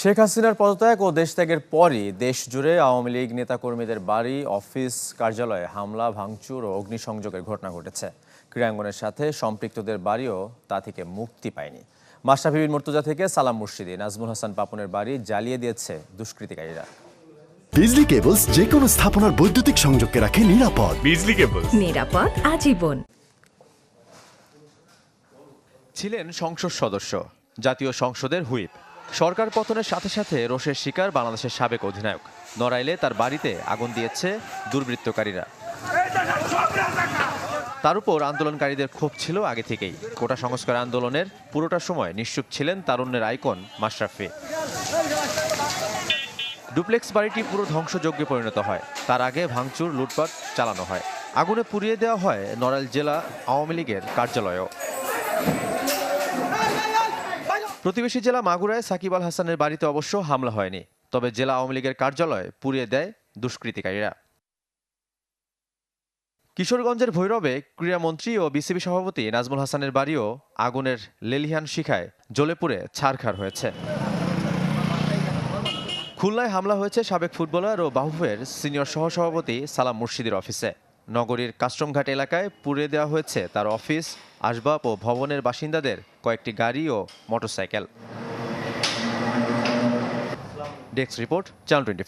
শেখ হাসিনার পদত্যাগ ও দেশত্যাগের পরই দেশ জুড়ে আওয়ামী লীগ নেতাকর্মীদের বাড়ি অফিস কার্যালয়ে হামলা ভাঙচুর ও অগ্নিসংযোগের ঘটনা ঘটেছে। ক্রীড়াঙ্গনের সাথে সম্পৃক্তদের বাড়িও তা থেকে মুক্তি পায়নি। মাশরাফি বিন মুর্তজা থেকে সালাম মুর্শিদি। নাজমুল হাসান পাপনের বাড়ি জ্বালিয়ে দিয়েছে দুষ্কৃতিকারীরা। বিজলি কেবলস যে কোনো স্থাপনার বৈদ্যুতিক সংযোগকে রাখে নিরাপদ। বিজলি কেবল নিরাপদ আজীবন। ছিলেন সংসদ সদস্য জাতীয় সংসদের হুইপ। সরকার পতনের সাথে সাথে রোষের শিকার বাংলাদেশের সাবেক অধিনায়ক। নড়াইলে তার বাড়িতে আগুন দিয়েছে দুর্বৃত্তকারীরা। তার উপর আন্দোলনকারীদের ক্ষোভ ছিল আগে থেকেই। কোটা সংস্কার আন্দোলনের পুরোটা সময় নিশ্চুপ ছিলেন তারুণ্যের আইকন মাশরাফি। ডুপ্লেক্স বাড়িটি পুরো ধ্বংসযজ্ঞে পরিণত হয়। তার আগে ভাঙচুর, লুটপাট চালানো হয়। আগুনে পুড়িয়ে দেওয়া হয় নড়াইল জেলা আওয়ামী লীগের কার্যালয়ও। প্রতিবেশী জেলা মাগুরায় সাকিব আল হাসানের বাড়িতে অবশ্য হামলা হয়নি, তবে জেলা আওয়ামী লীগের কার্যালয় পুড়িয়ে দেয় দুষ্কৃতিকারীরা। কিশোরগঞ্জের ভৈরবে ক্রীড়ামন্ত্রী ও বিসিবি সভাপতি নাজমুল হাসানের বাড়িও আগুনের লেলিহান শিখায় জ্বলে পুড়ে ছাড়খাড় হয়েছে। খুলনায় হামলা হয়েছে সাবেক ফুটবলার ও বাহুফের সিনিয়র সহসভাপতি সালাম মুর্শিদের অফিসে। নগরীর কাস্টমঘাট এলাকায় পুড়ে দেওয়া হয়েছে তার অফিস, আসবাব ও ভবনের বাসিন্দাদের কয়েকটি গাড়ি ও motorcycle. Desk report, channel twenty